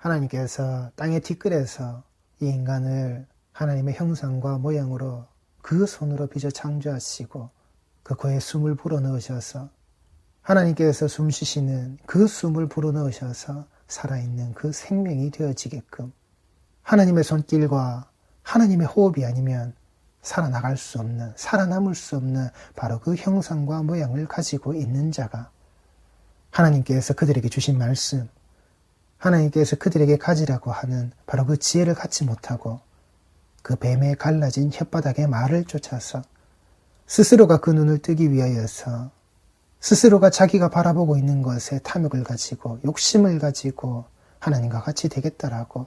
하나님께서 땅의 티끌에서 이 인간을 하나님의 형상과 모양으로 그 손으로 빚어 창조하시고 그 코에 숨을 불어넣으셔서 하나님께서 숨 쉬시는 그 숨을 불어넣으셔서 살아있는 그 생명이 되어지게끔 하나님의 손길과 하나님의 호흡이 아니면 살아나갈 수 없는, 살아남을 수 없는 바로 그 형상과 모양을 가지고 있는 자가 하나님께서 그들에게 주신 말씀, 하나님께서 그들에게 가지라고 하는 바로 그 지혜를 갖지 못하고 그 뱀에 갈라진 혓바닥의 말을 쫓아서 스스로가 그 눈을 뜨기 위하여서 스스로가 자기가 바라보고 있는 것에 탐욕을 가지고 욕심을 가지고 하나님과 같이 되겠다라고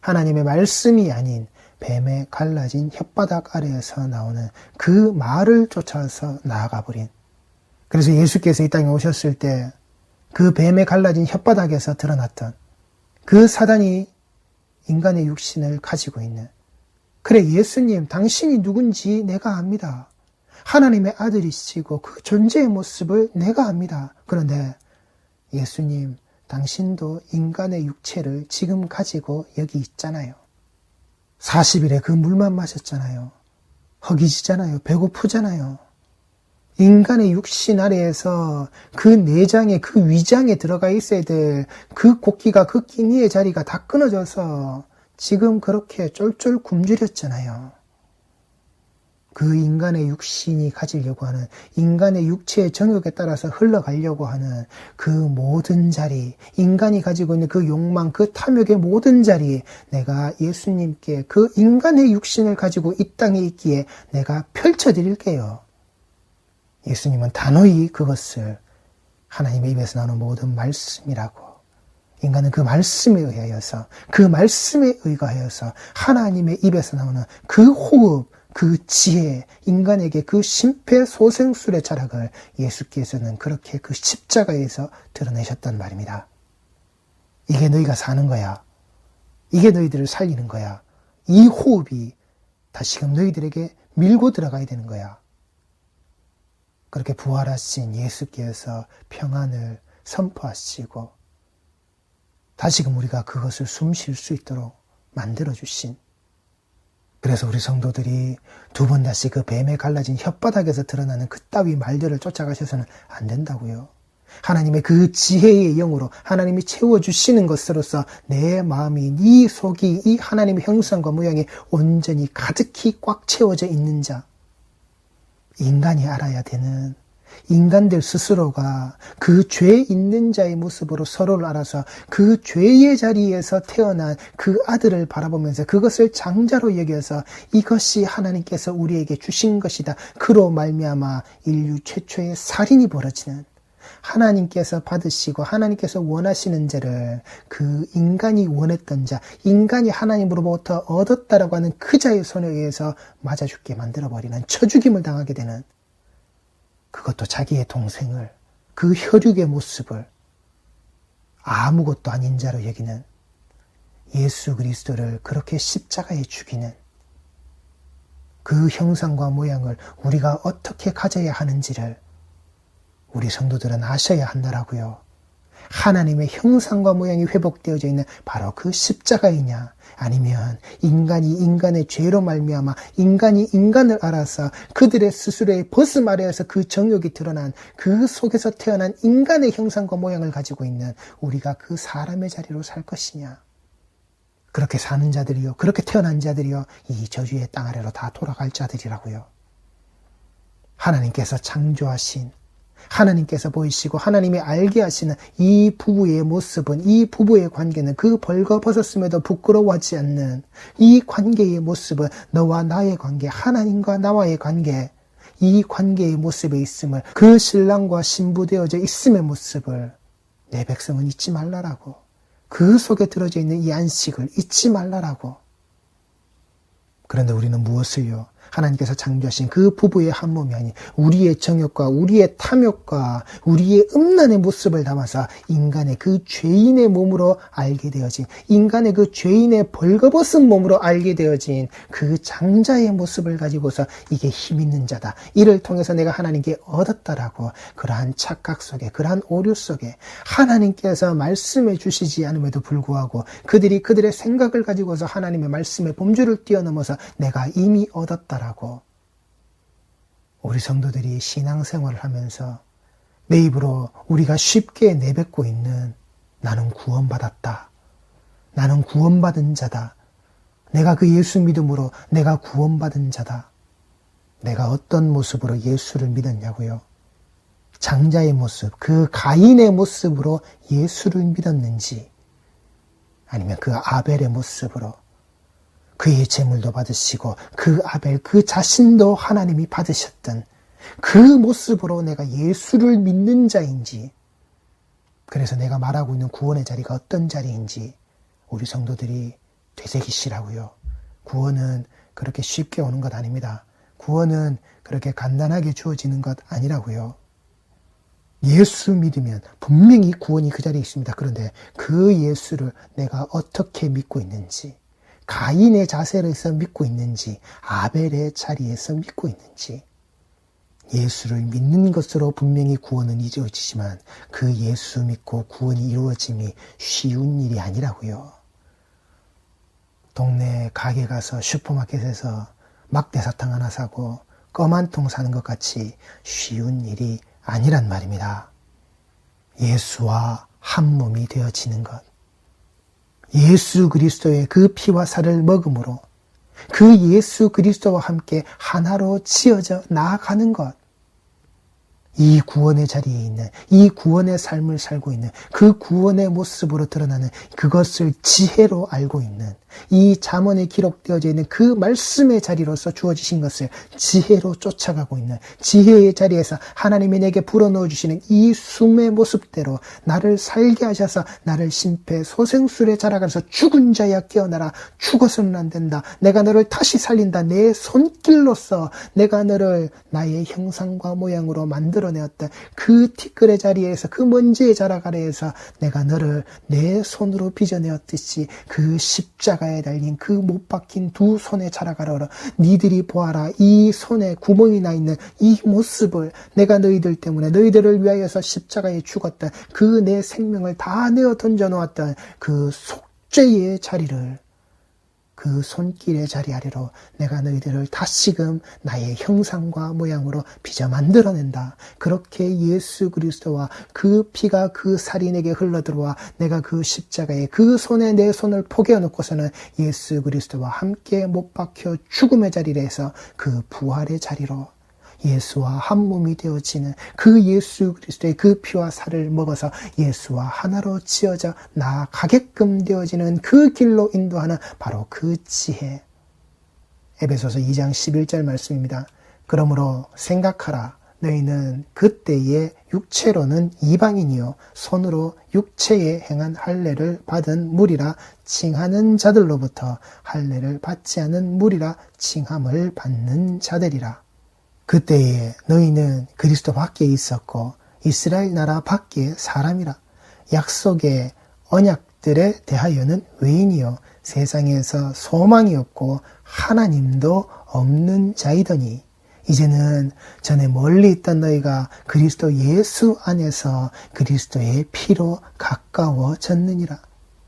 하나님의 말씀이 아닌 뱀에 갈라진 혓바닥 아래에서 나오는 그 말을 쫓아서 나아가 버린. 그래서 예수께서 이 땅에 오셨을 때 그 뱀에 갈라진 혓바닥에서 드러났던 그 사단이 인간의 육신을 가지고 있는 그래 예수님 당신이 누군지 내가 압니다. 하나님의 아들이시고 그 존재의 모습을 내가 압니다. 그런데 예수님 당신도 인간의 육체를 지금 가지고 여기 있잖아요. 40일에 그 물만 마셨잖아요. 허기지잖아요. 배고프잖아요. 인간의 육신 아래에서 그 내장에 그 위장에 들어가 있어야 될 그 곡기가 그 끼니의 자리가 다 끊어져서 지금 그렇게 쫄쫄 굶주렸잖아요. 그 인간의 육신이 가지려고 하는 인간의 육체의 정욕에 따라서 흘러가려고 하는 그 모든 자리, 인간이 가지고 있는 그 욕망, 그 탐욕의 모든 자리에 내가 예수님께 그 인간의 육신을 가지고 이 땅에 있기에 내가 펼쳐드릴게요. 예수님은 단호히 그것을 하나님의 입에서 나오는 모든 말씀이라고 인간은 그 말씀에 의하여서 그 말씀에 의거하여서 하나님의 입에서 나오는 그 호흡, 그 지혜, 인간에게 그 심폐소생술의 자락을 예수께서는 그렇게 그 십자가에서 드러내셨단 말입니다. 이게 너희가 사는 거야. 이게 너희들을 살리는 거야. 이 호흡이 다시금 너희들에게 밀고 들어가야 되는 거야. 그렇게 부활하신 예수께서 평안을 선포하시고 다시금 우리가 그것을 숨 쉴 수 있도록 만들어 주신 그래서 우리 성도들이 두 번 다시 그 뱀에 갈라진 혓바닥에서 드러나는 그 따위 말들을 쫓아가셔서는 안 된다고요. 하나님의 그 지혜의 영으로 하나님이 채워주시는 것으로서 내 마음이 네 속이 이 하나님의 형상과 모양이 온전히 가득히 꽉 채워져 있는 자 인간이 알아야 되는 인간들 스스로가 그 죄 있는 자의 모습으로 서로를 알아서 그 죄의 자리에서 태어난 그 아들을 바라보면서 그것을 장자로 여겨서 이것이 하나님께서 우리에게 주신 것이다. 그로 말미암아 인류 최초의 살인이 벌어지는 하나님께서 받으시고 하나님께서 원하시는 자를 그 인간이 원했던 자, 인간이 하나님으로부터 얻었다라고 하는 그 자의 손에 의해서 맞아 죽게 만들어 버리는 처죽임을 당하게 되는 그것도 자기의 동생을 그 혈육의 모습을 아무것도 아닌 자로 여기는 예수 그리스도를 그렇게 십자가에 죽이는 그 형상과 모양을 우리가 어떻게 가져야 하는지를 우리 성도들은 아셔야 한다라고요. 하나님의 형상과 모양이 회복되어져 있는 바로 그 십자가이냐? 아니면 인간이 인간의 죄로 말미암아 인간이 인간을 알아서 그들의 스스로의 벗음 아래에서 그 정욕이 드러난 그 속에서 태어난 인간의 형상과 모양을 가지고 있는 우리가 그 사람의 자리로 살 것이냐? 그렇게 사는 자들이요 그렇게 태어난 자들이요 이 저주의 땅 아래로 다 돌아갈 자들이라고요. 하나님께서 창조하신 하나님께서 보이시고 하나님이 알게 하시는 이 부부의 모습은 이 부부의 관계는 그 벌거벗었음에도 부끄러워하지 않는 이 관계의 모습은 너와 나의 관계, 하나님과 나와의 관계, 이 관계의 모습에 있음을 그 신랑과 신부되어져 있음의 모습을 내 백성은 잊지 말라라고 그 속에 들어져 있는 이 안식을 잊지 말라라고 그런데 우리는 무엇을요? 하나님께서 창조하신 그 부부의 한 몸이 아닌 우리의 정욕과 우리의 탐욕과 우리의 음란의 모습을 담아서 인간의 그 죄인의 몸으로 알게 되어진 인간의 그 죄인의 벌거벗은 몸으로 알게 되어진 그 장자의 모습을 가지고서 이게 힘 있는 자다. 이를 통해서 내가 하나님께 얻었다라고 그러한 착각 속에 그러한 오류 속에 하나님께서 말씀해 주시지 않음에도 불구하고 그들이 그들의 생각을 가지고서 하나님의 말씀의 범주를 뛰어넘어서 내가 이미 얻었다 라고 우리 성도들이 신앙생활을 하면서 내 입으로 우리가 쉽게 내뱉고 있는 나는 구원받았다. 나는 구원받은 자다. 내가 그 예수 믿음으로 내가 구원받은 자다. 내가 어떤 모습으로 예수를 믿었냐고요. 장자의 모습, 그 가인의 모습으로 예수를 믿었는지, 아니면 그 아벨의 모습으로 그의 재물도 받으시고 그 아벨 그 자신도 하나님이 받으셨던 그 모습으로 내가 예수를 믿는 자인지 그래서 내가 말하고 있는 구원의 자리가 어떤 자리인지 우리 성도들이 되새기시라고요. 구원은 그렇게 쉽게 오는 것 아닙니다. 구원은 그렇게 간단하게 주어지는 것 아니라고요. 예수 믿으면 분명히 구원이 그 자리에 있습니다. 그런데 그 예수를 내가 어떻게 믿고 있는지, 가인의 자세에서 믿고 있는지, 아벨의 자리에서 믿고 있는지, 예수를 믿는 것으로 분명히 구원은 이루어지지만 그 예수 믿고 구원이 이루어짐이 쉬운 일이 아니라고요. 동네 가게 가서 슈퍼마켓에서 막대사탕 하나 사고 껌 한 통 사는 것 같이 쉬운 일이 아니란 말입니다. 예수와 한 몸이 되어지는 것. 예수 그리스도의 그 피와 살을 먹음으로 그 예수 그리스도와 함께 하나로 지어져 나아가는 것. 이 구원의 자리에 있는, 이 구원의 삶을 살고 있는, 그 구원의 모습으로 드러나는 그것을 지혜로 알고 있는, 이 잠언에 기록되어져 있는 그 말씀의 자리로서 주어지신 것을 지혜로 쫓아가고 있는, 지혜의 자리에서 하나님이 내게 불어넣어 주시는 이 숨의 모습대로 나를 살게 하셔서 나를 심폐소생술에 자라가서 죽은 자야 깨어나라. 죽어서는 안 된다. 내가 너를 다시 살린다. 내 손길로서 내가 너를 나의 형상과 모양으로 만들어 만들어내었다. 그 티끌의 자리에서 그 먼지의 자락 아래에서 내가 너를 내 손으로 빚어내었듯이 그 십자가에 달린 그 못 박힌 두 손의 자락 아래로 니들이 보아라 이 손에 구멍이 나 있는 이 모습을 내가 너희들 때문에 너희들을 위하여서 십자가에 죽었다. 그내 생명을 다 내어 던져 놓았던 그 속죄의 자리를 그 손길의 자리 아래로 내가 너희들을 다시금 나의 형상과 모양으로 빚어 만들어낸다. 그렇게 예수 그리스도와 그 피가 그 살인에게 흘러들어와 내가 그 십자가에 그 손에 내 손을 포개어 놓고서는 예수 그리스도와 함께 못 박혀 죽음의 자리에서 그 부활의 자리로 예수와 한 몸이 되어지는 그 예수 그리스도의 그 피와 살을 먹어서 예수와 하나로 지어져 나가게끔 되어지는 그 길로 인도하는 바로 그 지혜. 에베소서 2장 11절 말씀입니다. 그러므로 생각하라. 너희는 그때의 육체로는 이방인이요 손으로 육체에 행한 할례를 받은 물이라 칭하는 자들로부터 할례를 받지 않은 물이라 칭함을 받는 자들이라. 그때에 너희는 그리스도 밖에 있었고 이스라엘 나라 밖에 사람이라. 약속의 언약들에 대하여는 외인이요. 세상에서 소망이 없고 하나님도 없는 자이더니. 이제는 전에 멀리 있던 너희가 그리스도 예수 안에서 그리스도의 피로 가까워졌느니라.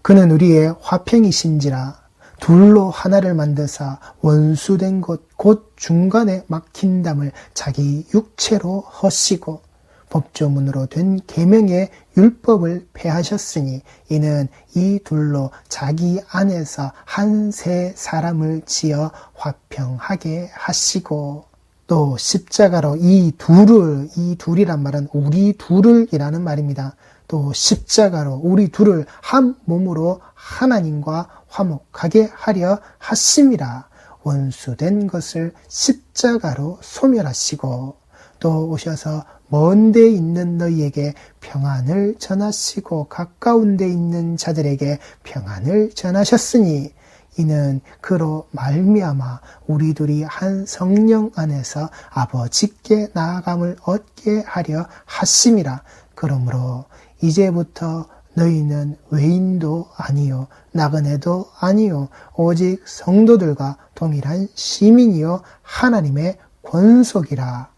그는 우리의 화평이신지라 둘로 하나를 만드사 원수된 곳, 곧 중간에 막힌 담을 자기 육체로 허시고 법조문으로 된 계명의 율법을 폐하셨으니 이는 이 둘로 자기 안에서 한 세 사람을 지어 화평하게 하시고 또 십자가로 이 둘을 이 둘이란 말은 우리 둘을이라는 말입니다. 또 십자가로 우리 둘을 한 몸으로 하나님과 화목하게 하려 하심이라 원수된 것을 십자가로 소멸하시고 또 오셔서 먼 데 있는 너희에게 평안을 전하시고 가까운 데 있는 자들에게 평안을 전하셨으니 이는 그로 말미암아 우리들이 한 성령 안에서 아버지께 나아감을 얻게 하려 하심이라. 그러므로 이제부터 너희는 외인도 아니요 나그네도 아니요 오직 성도들과 동일한 시민이요 하나님의 권속이라.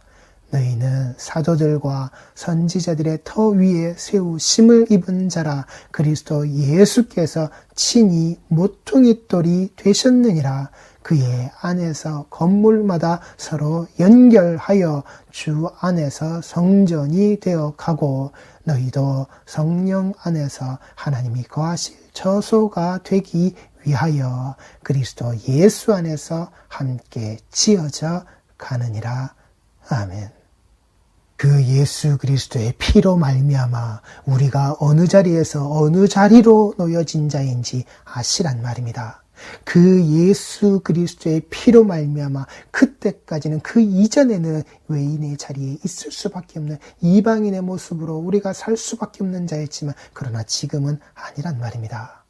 너희는 사도들과 선지자들의 터 위에 세우심을 입은 자라 그리스도 예수께서 친히 모퉁이 돌이 되셨느니라 그의 안에서 건물마다 서로 연결하여 주 안에서 성전이 되어 가고 너희도 성령 안에서 하나님이 거하실 처소가 되기 위하여 그리스도 예수 안에서 함께 지어져 가느니라. 아멘. 그 예수 그리스도의 피로 말미암아 우리가 어느 자리에서 어느 자리로 놓여진 자인지 아시란 말입니다. 그 예수 그리스도의 피로 말미암아 그때까지는 그 이전에는 외인의 자리에 있을 수밖에 없는 이방인의 모습으로 우리가 살 수밖에 없는 자였지만 그러나 지금은 아니란 말입니다.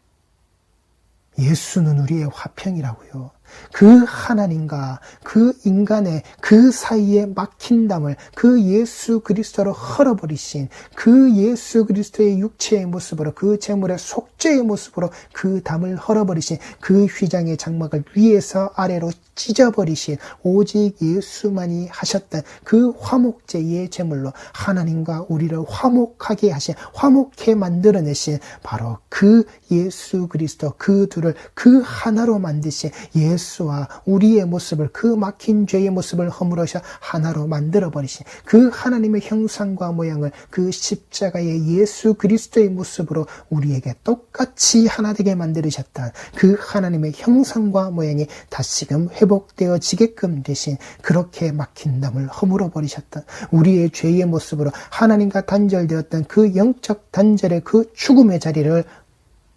예수는 우리의 화평이라고요. 그 하나님과 그 인간의 그 사이에 막힌 담을 그 예수 그리스도로 헐어버리신 그 예수 그리스도의 육체의 모습으로 그 재물의 속죄의 모습으로 그 담을 헐어버리신 그 휘장의 장막을 위에서 아래로 찢어버리신 오직 예수만이 하셨던 그 화목제의 제물로 하나님과 우리를 화목하게 하신 화목해 만들어내신 바로 그 예수 그리스도 그 둘을 그 하나로 만드신 예수 와 우리의 모습을 그 막힌 죄의 모습을 허물으셔 하나로 만들어 버리신 그 하나님의 형상과 모양을 그 십자가의 예수 그리스도의 모습으로 우리에게 똑같이 하나 되게 만들으셨던 그 하나님의 형상과 모양이 다시금 회복되어지게끔 되신 그렇게 막힌 담을 허물어 버리셨던 우리의 죄의 모습으로 하나님과 단절되었던 그 영적 단절의 그 죽음의 자리를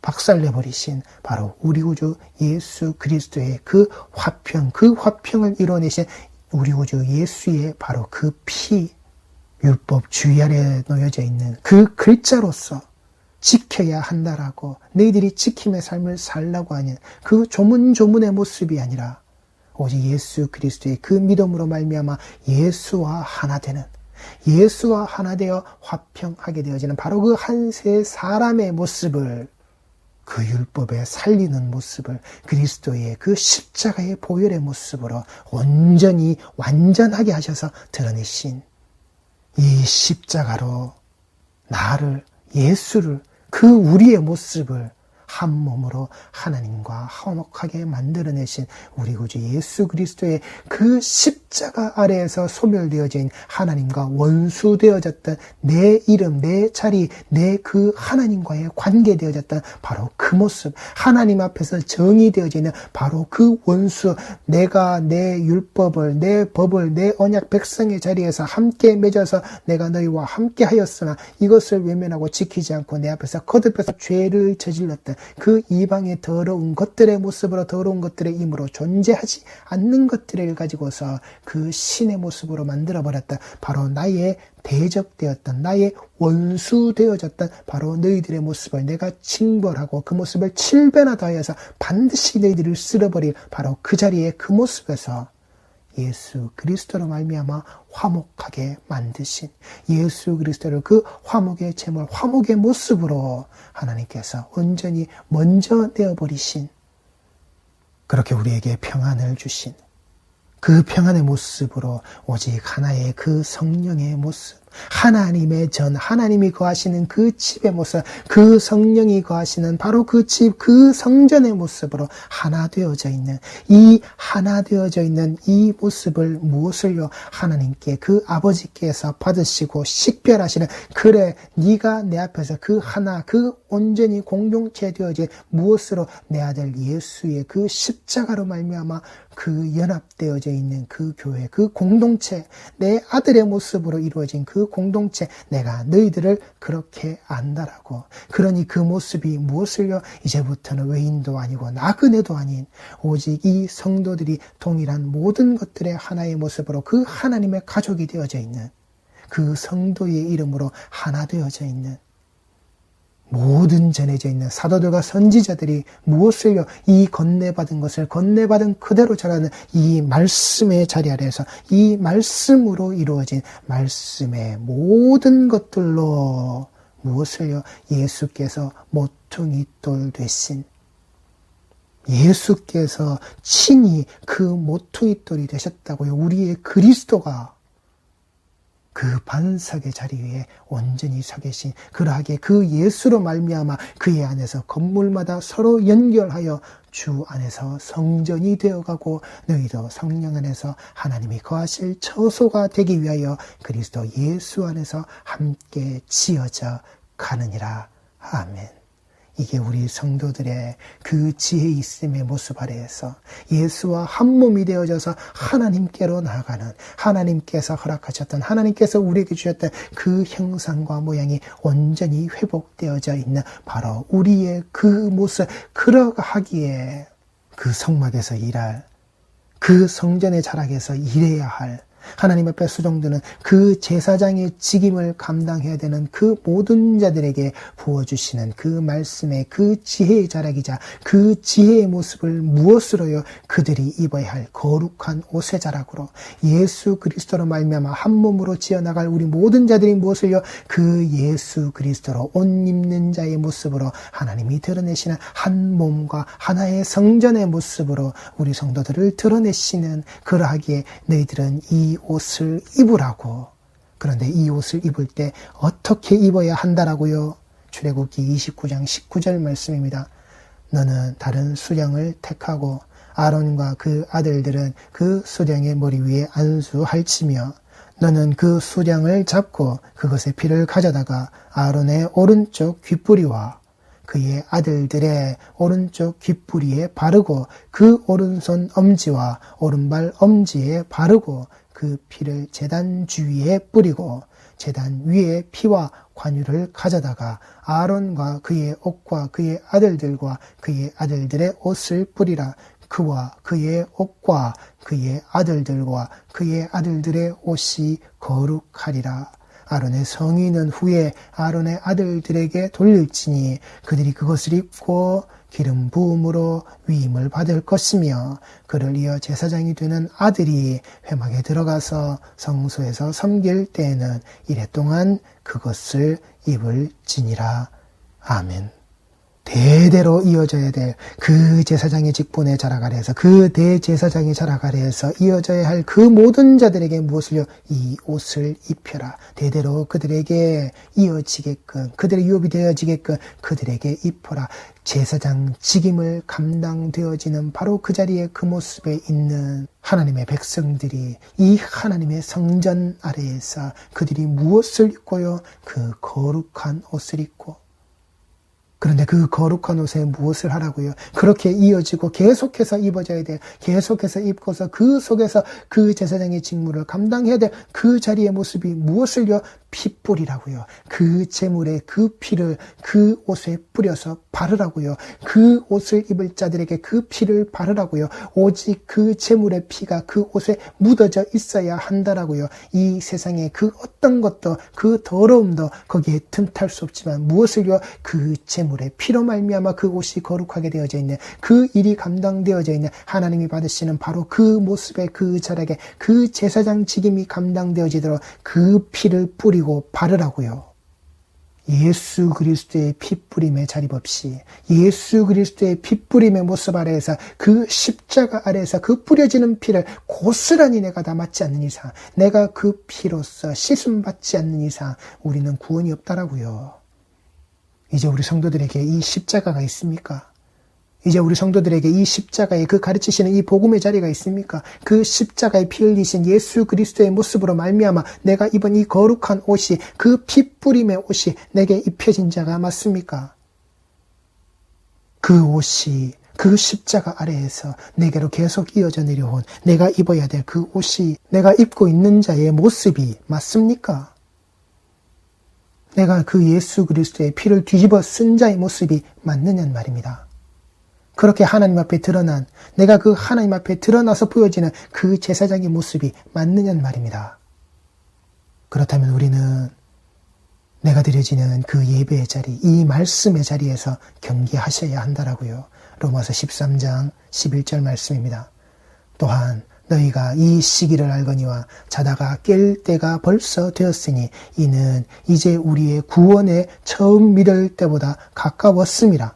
박살내버리신 바로 우리 구주 예수 그리스도의 그 화평, 그 화평을 이뤄내신 우리 구주 예수의 바로 그 피, 율법 주의 아래 놓여져 있는 그 글자로서 지켜야 한다라고 너희들이 지킴의 삶을 살라고 하는 그 조문조문의 모습이 아니라 오직 예수 그리스도의 그 믿음으로 말미암아 예수와 하나 되는 예수와 하나 되어 화평하게 되어지는 바로 그 한 세 사람의 모습을 그 율법에 살리는 모습을 그리스도의 그 십자가의 보혈의 모습으로 온전히 완전하게 하셔서 드러내신 이 십자가로 나를 예수를 그 우리의 모습을 한 몸으로 하나님과 화목하게 만들어내신 우리 구주 예수 그리스도의 그 십 자가 아래에서 소멸되어진 하나님과 원수되어졌던 내 이름, 내 자리, 내 그 하나님과의 관계되어졌던 바로 그 모습, 하나님 앞에서 정의되어지는 바로 그 원수, 내가 내 율법을, 내 법을, 내 언약 백성의 자리에서 함께 맺어서 내가 너희와 함께 하였으나 이것을 외면하고 지키지 않고 내 앞에서 거듭해서 죄를 저질렀던 그 이방의 더러운 것들의 모습으로 더러운 것들의 힘으로 존재하지 않는 것들을 가지고서 그 신의 모습으로 만들어버렸다. 바로 나의 대적되었던 나의 원수되어졌던 바로 너희들의 모습을 내가 징벌하고 그 모습을 칠변하다 하여서 반드시 너희들을 쓸어버릴 바로 그 자리에 그 모습에서 예수 그리스도로 말미암아 화목하게 만드신 예수 그리스도를 그 화목의 제물, 화목의 모습으로 하나님께서 온전히 먼저 내어버리신 그렇게 우리에게 평안을 주신 그 평안의 모습으로 오직 하나의 그 성령의 모습 하나님의 전, 하나님이 거하시는 그 집의 모습, 그 성령이 거하시는 바로 그 집, 그 성전의 모습으로 하나 되어져 있는 이 하나 되어져 있는 이 모습을 무엇을요? 하나님께 그 아버지께서 받으시고 식별하시는 그래 네가 내 앞에서 그 하나 그 온전히 공동체 되어진 무엇으로 내 아들 예수의 그 십자가로 말미암아 그 연합되어져 있는 그 교회, 그 공동체, 내 아들의 모습으로 이루어진 그 공동체, 내가 너희들을 그렇게 안다라고. 그러니 그 모습이 무엇을요? 이제부터는 외인도 아니고 나그네도 아닌 오직 이 성도들이 동일한 모든 것들의 하나의 모습으로 그 하나님의 가족이 되어져 있는 그 성도의 이름으로 하나 되어져 있는 모든 전해져 있는 사도들과 선지자들이 무엇을요? 이 건네받은 것을 건네받은 그대로 전하는 이 말씀의 자리 아래에서 이 말씀으로 이루어진 말씀의 모든 것들로 무엇을요? 예수께서 모퉁이 돌 되신 예수께서 친히 그 모퉁이 돌이 되셨다고요. 우리의 그리스도가 그 반석의 자리 위에 온전히 서 계신 그러하게 그 예수로 말미암아 그의 안에서 건물마다 서로 연결하여 주 안에서 성전이 되어가고 너희도 성령 안에서 하나님이 거하실 처소가 되기 위하여 그리스도 예수 안에서 함께 지어져 가느니라. 아멘. 이게 우리 성도들의 그 지혜 있음의 모습 아래에서 예수와 한 몸이 되어져서 하나님께로 나아가는 하나님께서 허락하셨던 하나님께서 우리에게 주셨던 그 형상과 모양이 온전히 회복되어져 있는 바로 우리의 그 모습 그러하기에 그 성막에서 일할 그 성전의 자락에서 일해야 할 하나님 앞에 수종드는 그 제사장의 직임을 감당해야 되는 그 모든 자들에게 부어주시는 그 말씀의 그 지혜의 자락이자 그 지혜의 모습을 무엇으로요? 그들이 입어야 할 거룩한 옷의 자락으로 예수 그리스도로 말미암아 한 몸으로 지어나갈 우리 모든 자들이 무엇을요? 그 예수 그리스도로 옷 입는 자의 모습으로 하나님이 드러내시는 한 몸과 하나의 성전의 모습으로 우리 성도들을 드러내시는 그러하기에 너희들은 이 옷을 입으라고. 그런데 이 옷을 입을 때 어떻게 입어야 한다라고요? 출애굽기 29장 19절 말씀입니다. 너는 다른 수령을 택하고 아론과 그 아들들은 그 수령의 머리 위에 안수할지며 너는 그 수령을 잡고 그것의 피를 가져다가 아론의 오른쪽 귓뿌리와 그의 아들들의 오른쪽 귓뿌리에 바르고 그 오른손 엄지와 오른발 엄지에 바르고 그 피를 재단 주위에 뿌리고 재단 위에 피와 관유를 가져다가 아론과 그의 옷과 그의 아들들과 그의 아들들의 옷을 뿌리라 그와 그의 옷과 그의 아들들과 그의 아들들의 옷이 거룩하리라. 아론의 성인은 후에 아론의 아들들에게 돌릴지니 그들이 그것을 입고 기름 부음으로 위임을 받을 것이며 그를 이어 제사장이 되는 아들이 회막에 들어가서 성소에서 섬길 때에는 이래 동안 그것을 입을 지니라. 아멘. 대대로 이어져야 될 그 제사장의 직분의 자락 아래에서 그 대제사장의 자락 아래에서 이어져야 할 그 모든 자들에게 무엇을요? 이 옷을 입혀라. 대대로 그들에게 이어지게끔 그들의 유업이 되어지게끔 그들에게 입혀라. 제사장 직임을 감당되어지는 바로 그 자리에 그 모습에 있는 하나님의 백성들이 이 하나님의 성전 아래에서 그들이 무엇을 입고요? 그 거룩한 옷을 입고 그런데 그 거룩한 옷에 무엇을 하라고요? 그렇게 이어지고 계속해서 입어져야 돼. 계속해서 입고서 그 속에서 그 제사장의 직무를 감당해야 돼. 그 자리의 모습이 무엇을요? 핏불이라고요. 그 재물의 그 피를 그 옷에 뿌려서 바르라고요. 그 옷을 입을 자들에게 그 피를 바르라고요. 오직 그 재물의 피가 그 옷에 묻어져 있어야 한다라고요. 이 세상에 그 어떤 것도 그 더러움도 거기에 틈탈 수 없지만 무엇을요? 그 재물의 피로 말미암아 그 옷이 거룩하게 되어져 있는 그 일이 감당되어져 있는 하나님이 받으시는 바로 그 모습의 그 자락에 그 제사장 직임이 감당되어지도록 그 피를 뿌리고 뿌리고 바르라고요. 예수 그리스도의 핏뿌림의 자립 없이 예수 그리스도의 핏뿌림의 모습 아래에서 그 십자가 아래에서 그 뿌려지는 피를 고스란히 내가 다 맞지 않는 이상 내가 그 피로서 씻음 받지 않는 이상 우리는 구원이 없다라고요. 이제 우리 성도들에게 이 십자가가 있습니까? 이제 우리 성도들에게 이 십자가의 그 가르치시는 이 복음의 자리가 있습니까? 그 십자가에 피 흘리신 예수 그리스도의 모습으로 말미암아 내가 입은 이 거룩한 옷이 그 핏뿌림의 옷이 내게 입혀진 자가 맞습니까? 그 옷이 그 십자가 아래에서 내게로 계속 이어져 내려온 내가 입어야 될 그 옷이 내가 입고 있는 자의 모습이 맞습니까? 내가 그 예수 그리스도의 피를 뒤집어 쓴 자의 모습이 맞느냐는 말입니다. 그렇게 하나님 앞에 드러난 내가 그 하나님 앞에 드러나서 보여지는 그 제사장의 모습이 맞느냐는 말입니다. 그렇다면 우리는 내가 드려지는 그 예배의 자리, 이 말씀의 자리에서 경계하셔야 한다라고요. 로마서 13장 11절 말씀입니다. 또한 너희가 이 시기를 알거니와 자다가 깰 때가 벌써 되었으니 이는 이제 우리의 구원에 처음 믿을 때보다 가까웠음이라.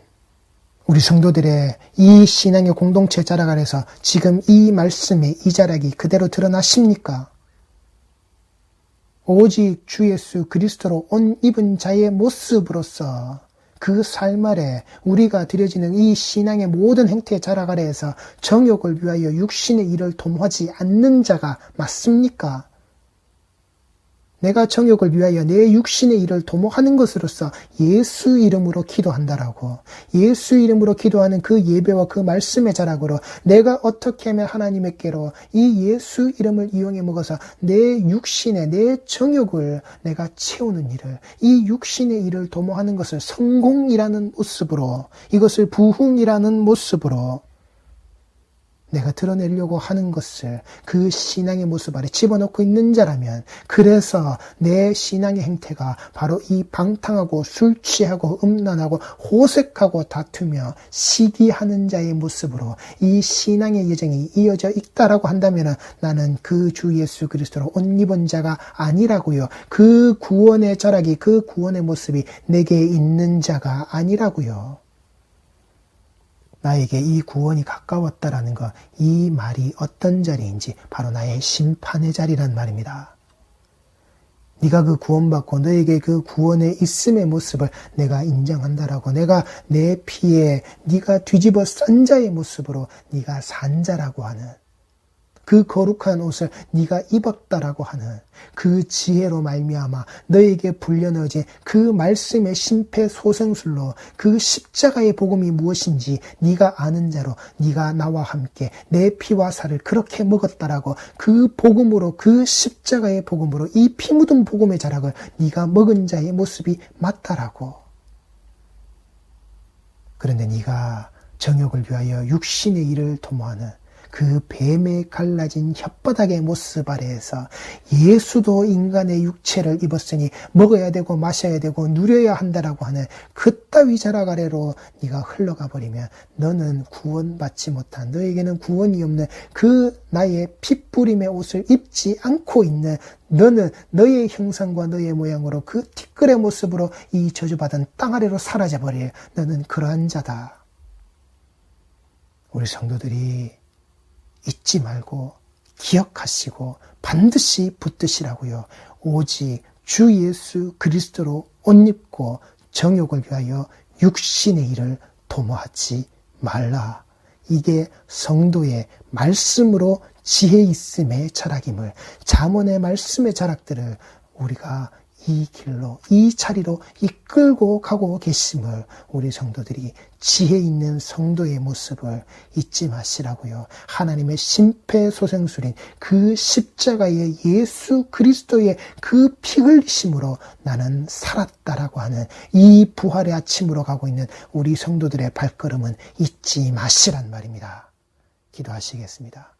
우리 성도들의 이 신앙의 공동체 자락 아래서 지금 이 말씀의 이 자락이 그대로 드러나십니까? 오직 주 예수 그리스도로 옷 입은 자의 모습으로서 그 삶 아래 우리가 드려지는 이 신앙의 모든 행태 자락 아래에서 정욕을 위하여 육신의 일을 도모하지 않는 자가 맞습니까? 내가 정욕을 위하여 내 육신의 일을 도모하는 것으로서 예수 이름으로 기도한다라고. 예수 이름으로 기도하는 그 예배와 그 말씀의 자락으로 내가 어떻게 하면 하나님의께로 이 예수 이름을 이용해 먹어서 내 육신의 내 정욕을 내가 채우는 일을 이 육신의 일을 도모하는 것을 성공이라는 모습으로 이것을 부흥이라는 모습으로 내가 드러내려고 하는 것을 그 신앙의 모습 아래 집어넣고 있는 자라면 그래서 내 신앙의 행태가 바로 이 방탕하고 술 취하고 음란하고 호색하고 다투며 시기하는 자의 모습으로 이 신앙의 여정이 이어져 있다라고 한다면 나는 그 주 예수 그리스도로 옷 입은 자가 아니라고요. 그 구원의 자락이 그 구원의 모습이 내게 있는 자가 아니라고요. 나에게 이 구원이 가까웠다라는 것, 이 말이 어떤 자리인지 바로 나의 심판의 자리란 말입니다. 네가 그 구원받고 너에게 그 구원의 있음의 모습을 내가 인정한다라고 내가 내 피에 네가 뒤집어 싼 자의 모습으로 네가 산 자라고 하는 그 거룩한 옷을 네가 입었다라고 하는 그 지혜로 말미암아 너에게 불려넣어진 그 말씀의 심폐소생술로 그 십자가의 복음이 무엇인지 네가 아는 자로 네가 나와 함께 내 피와 살을 그렇게 먹었다라고 그 복음으로 그 십자가의 복음으로 이 피 묻은 복음의 자락을 네가 먹은 자의 모습이 맞다라고. 그런데 네가 정욕을 위하여 육신의 일을 도모하는 그 뱀에 갈라진 혓바닥의 모습 아래에서 예수도 인간의 육체를 입었으니 먹어야 되고 마셔야 되고 누려야 한다라고 하는 그따위 자락 아래로 네가 흘러가 버리면 너는 구원받지 못한 너에게는 구원이 없는 그 나의 핏부림의 옷을 입지 않고 있는 너는 너의 형상과 너의 모양으로 그 티끌의 모습으로 이 저주받은 땅 아래로 사라져 버릴 너는 그러한 자다. 우리 성도들이 잊지 말고 기억하시고 반드시 붙드시라고요. 오직 주 예수 그리스도로 옷 입고 정욕을 위하여 육신의 일을 도모하지 말라. 이게 성도의 말씀으로 지혜 있음의 자락임을 자문의 말씀의 자락들을 우리가 이 길로 이 자리로 이끌고 가고 계심을 우리 성도들이 지혜 있는 성도의 모습을 잊지 마시라고요. 하나님의 심폐소생술인 그 십자가의 예수 그리스도의 그 피 흘리심으로 나는 살았다라고 하는 이 부활의 아침으로 가고 있는 우리 성도들의 발걸음은 잊지 마시란 말입니다. 기도하시겠습니다.